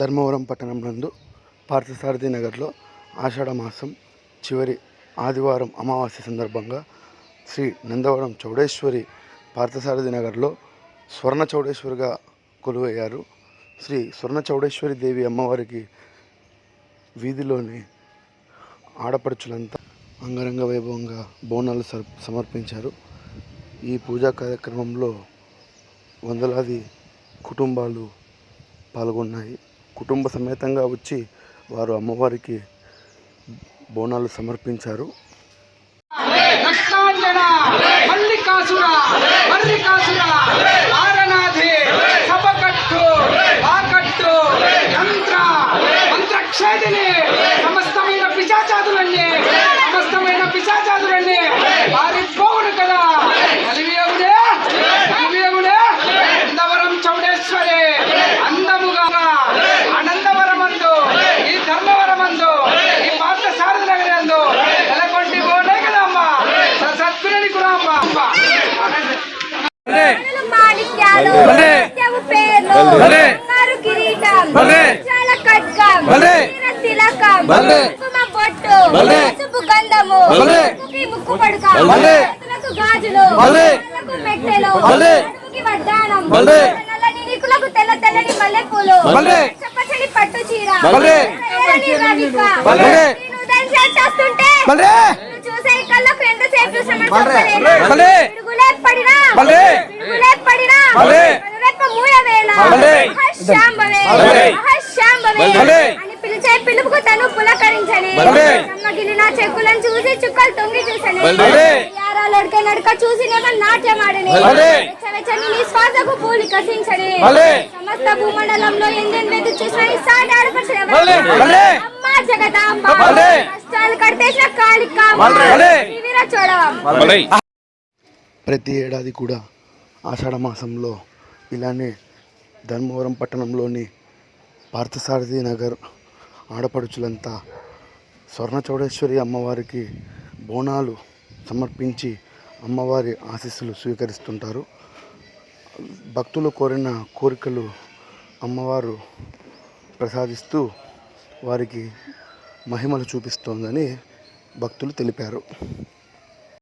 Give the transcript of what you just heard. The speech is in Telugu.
ధర్మవరం పట్టణం నందు పార్థసారథి నగర్లో ఆషాఢ మాసం చివరి ఆదివారం అమావాస్య సందర్భంగా శ్రీ నందవరం చౌడేశ్వరి పార్థసారథి నగర్లో స్వర్ణ చౌడేశ్వరిగా కొలువయ్యారు. శ్రీ స్వర్ణ చౌడేశ్వరి దేవి అమ్మవారికి వీధిలోని ఆడపడుచులంతా అంగరంగ వైభవంగా బోనాలు సర్- సమర్పించారు. ఈ పూజా కార్యక్రమంలో వందలాది కుటుంబాలు పాల్గొన్నాయి. కుటుంబ సమేతంగా వచ్చి వారు అమ్మవారికి బోనాలు సమర్పించారు. కిరీటం ముత్యాల ఖడ్గం వీర తిలకం కుంకుమ బొట్టు. పసుపు గంధము. ముక్కుకి ముక్కు పడుక. చేతులకు గాజులు. కాళ్ళకు మెట్టెలు. నడుముకి వడ్డాణం. నల్లని నీకులకు తెల్ల తెల్లని మల్లెపూలు. చెప్పచడి పట్టు చీర. తెల్లని రవిక నేను ఉదయం చేస్తుంటే చూసే కళ్ళకు ఎంతసేపు చూసామంటే పిడుగులే పడినా మూయవేళ. అని పిలిచే పిలుపుకు తను పులకరించని సమ్మగిలిన చెక్కులను చూసి చుక్కలు తొంగి చూసని. యారాలు అడిగే నడక చూసి నాట్యమాడని. నీ శ్వాసకు పూలి కసించని. సమస్త భూమండలంలో ఎందెన్ వెతి చూసిన ఈ సాటి ఆడపడిచిన అమ్మా జగదాంబ. కష్టాలు కడితేసిన కాళికాంబ వీర చూడవమ్మ ప్రతి ఏడాది కూడా ఆషాఢ మాసంలో ఇలానే ధర్మవరం పట్టణంలోని పార్థసారథి నగర్ ఆడపడుచులంతా స్వర్ణ చౌడేశ్వరి అమ్మవారికి బోనాలు సమర్పించి అమ్మవారి ఆశీస్సులు స్వీకరిస్తుంటారు. భక్తులు కోరిన కోరికలు అమ్మవారు ప్రసాదిస్తూ వారికి మహిమలు చూపిస్తోందని భక్తులు తెలిపారు.